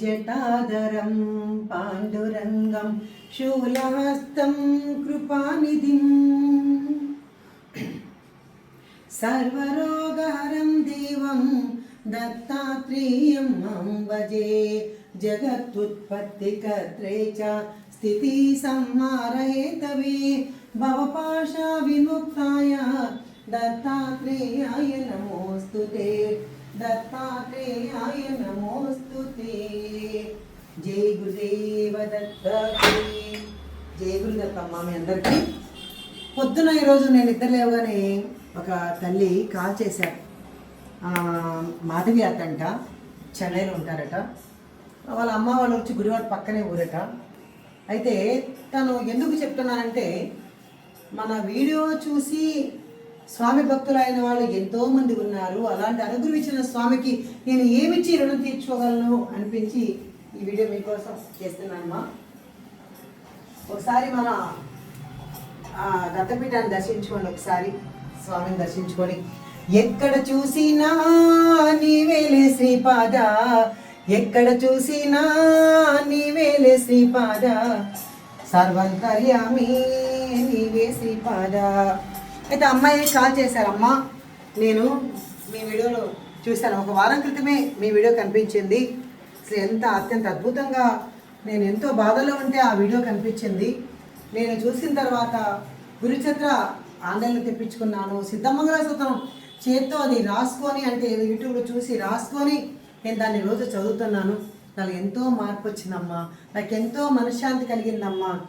జటాధరం పాండురంగం శూలహస్తం కృపానిధిం. సర్వరోగహరం దేవం దత్తాత్రేయం మాం భజే జగత్తుత్పత్తికర్త్రే చ స్థితి సంహారయేతవే భవపాశా విముక్తాయ దత్తాత్రేయాయ నమోऽस्तु దత్తాత్రేయాయ నమోస్తు జై గురుదేవ దత్తకి జై గురు దత్తమ్మ మీ అందరికీ. పొద్దున ఈరోజు నేను ఇద్దరు లేవగానే ఒక తల్లి కాల్ చేశారు. మాధవి అతంట చెన్నైలో ఉంటారట. వాళ్ళ అమ్మ వాళ్ళు వచ్చి గుడివాడ పక్కనే ఊరట. అయితే తను ఎందుకు చెప్తున్నానంటే మన వీడియో చూసి స్వామి భక్తులైన వాళ్ళు ఎంతోమంది ఉన్నారు. అలాంటి అనుగ్రహించిన స్వామికి నేను ఏమిచ్చి రుణం తీర్చుకోగలను అనిపించి ఈ వీడియో మీకోసం చేస్తున్నానమ్మా. ఒకసారి మన దత్తపీఠాన్ని దర్శించుకోండి ఒకసారి. స్వామిని దర్శించుకొని. ఎక్కడ చూసినా నీవేలే శ్రీపాద. ఎక్కడ చూసినా నీవేలే శ్రీపాద. సర్వంతర్యామి నీవే శ్రీపాద. అయితే అమ్మాయి కాల్ చేశారమ్మా నేను మీ వీడియోలో చూశాను. ఒక వారం క్రితమే మీ వీడియో కనిపించింది. అసలు ఎంత అత్యంత అద్భుతంగా నేను ఎంతో బాధలో ఉంటే ఆ వీడియో కనిపించింది. నేను చూసిన తర్వాత గురుచత్ర ఆన్లైన్లో తెప్పించుకున్నాను. సిద్ధమంగళ సూత్రం చేత్తో అది రాసుకొని అంటే యూట్యూబ్లో చూసి రాసుకొని నేను దాన్ని రోజు చదువుతున్నాను. నాకు ఎంతో మార్పు వచ్చిందమ్మా. నాకు ఎంతో మనశ్శాంతి కలిగిందమ్మా.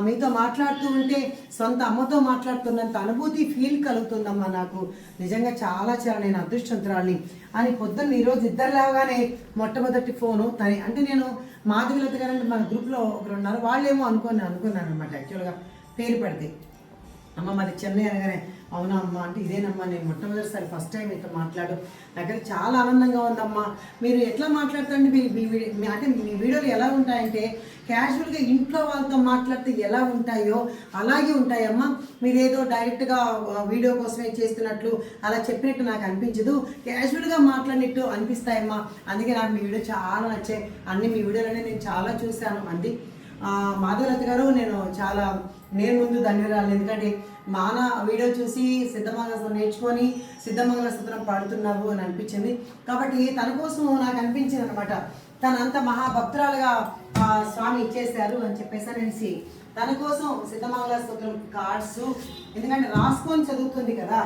మీతో మాట్లాడుతూ ఉంటే సొంత అమ్మతో మాట్లాడుతున్నంత అనుభూతి ఫీల్ కలుగుతుందమ్మా నాకు. నిజంగా చాలా చాలా నేను అదృష్టవంతురాలిని. అని పొద్దున్న ఈరోజు ఇద్దరు లేవగానే మొట్టమొదటి ఫోను తని అంటే నేను మాధవిలత గారంటే మన గ్రూప్లో ఒకరు ఉన్నారు వాళ్ళేమో అనుకోని అనుకున్నాను అనమాట యాక్చువల్గా పేరు పెడితే. అమ్మ మాది చెన్నై అనగానే అవునా అమ్మ? అంటే ఇదేనమ్మా నేను మొట్టమొదటిసారి ఫస్ట్ టైం ఇట్లా మాట్లాడు దగ్గర చాలా ఆనందంగా ఉందమ్మా. మీరు ఎట్లా మాట్లాడతారండి? మీ మీ వీడియో అంటే మీ వీడియోలు ఎలా ఉంటాయంటే క్యాజువల్గా ఇంట్లో వాళ్ళతో మాట్లాడితే ఎలా ఉంటాయో అలాగే ఉంటాయమ్మా. మీరేదో డైరెక్ట్గా వీడియో కోసమే చేస్తున్నట్లు అలా చెప్పినట్టు నాకు అనిపించదు. క్యాజువల్గా మాట్లాడినట్టు అనిపిస్తాయమ్మా. అందుకే నాకు మీ వీడియో చాలా నచ్చాయి. అన్ని మీ వీడియోలనే నేను చాలా చూశాను. అంది. మాధవలత గారు నేను చాలా నేను ముందు ధన్యవాదాలు ఎందుకంటే మాన వీడియో చూసి సిద్ధమంగళ నేర్చుకొని సిద్ధమంగళ సూత్రం పాడుతున్నావు అని అనిపించింది. కాబట్టి తన కోసం నాకు అనిపించింది అనమాట తనంత మహాభక్తురాలుగా స్వామి ఇచ్చేశారు అని చెప్పేసి అనేసి. తన కోసం సిద్ధమంగళ సూత్రం కార్డ్స్ ఎందుకంటే రాసుకొని చదువుతుంది కదా.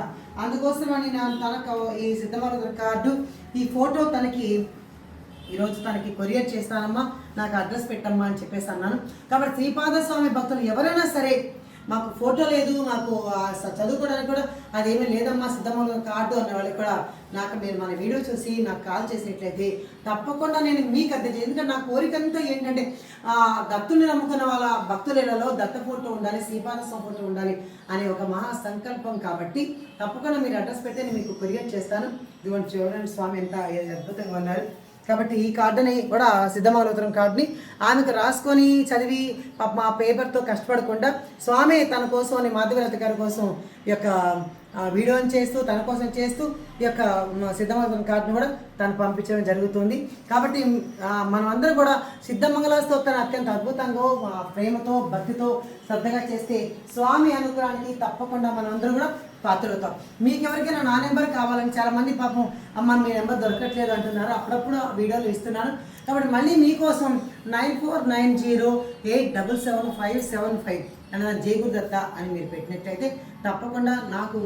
అందుకోసమని నా తనకు ఈ సిద్ధమంగళ కార్డు ఈ ఫోటో తనకి ఈరోజు తనకి కొరియర్ చేస్తానమ్మా నాకు అడ్రస్ పెట్టమ్మా అని చెప్పేసి అన్నాను. కాబట్టి శ్రీపాద స్వామి భక్తులు ఎవరైనా సరే మాకు ఫోటో లేదు మాకు చదువుకోవడానికి కూడా అదేమీ లేదమ్మా సిద్ధమ్మ కార్డు అన్న వాళ్ళకి కూడా నాకు మీరు మన వీడియో చూసి నాకు కాల్ చేసినట్లయితే తప్పకుండా నేను మీకు అద్దె ఎందుకంటే నా కోరికంతా ఏంటంటే ఆ దత్తుని నమ్ముకున్న వాళ్ళ భక్తులలో దత్త ఫోటో ఉండాలి శ్రీపాద ఫోటో ఉండాలి అనే ఒక మహా సంకల్పం కాబట్టి తప్పకుండా మీరు అడ్రస్ పెడితే నేను మీకు కొరియర్ చేస్తాను. ఇదిగోండి చూడండి స్వామి ఎంత అద్భుతంగా ఉన్నారు. కాబట్టి ఈ కార్డుని కూడా సిద్ధమౌలవతరం కార్డుని ఆమెకు రాసుకొని చదివి పాప మా పేపర్తో కష్టపడకుండా స్వామి తన కోసం అని మాధవరథ గారి కోసం ఈ యొక్క వీడియోని చేస్తూ తన కోసం చేస్తూ ఈ యొక్క సిద్ధమంగళ కార్డుని కూడా తను పంపించడం జరుగుతుంది. కాబట్టి ఆ, మనం కూడా సిద్ధమంగళ స్తోత్రాన్ని అత్యంత అద్భుతంగా మా ప్రేమతో భక్తితో శ్రద్ధగా చేస్తే స్వామి అనుగ్రహానికి తప్పకుండా మనం కూడా పాత్రవుతాం మీకు ఎవరికైనా నా నెంబర్ కావాలని చాలా మంది పాపం అమ్మ మీ నెంబర్ దొరకట్లేదు అంటున్నారు. అప్పుడప్పుడు వీడియోలు ఇస్తున్నాను కాబట్టి మళ్ళీ మీకోసం nine four nine zero eight double seven five seven five అన్న జయగురుదత్త అని మీరు పెట్టినట్టయితే తప్పకుండా నాకు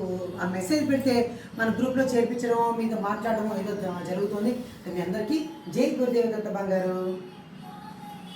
ఆ మెసేజ్ పెడితే మన గ్రూప్లో చేర్పించడం మీతో మాట్లాడడం ఏదో జరుగుతుంది. మీ అందరికీ జై గురుదేవ దత్త బంగారు.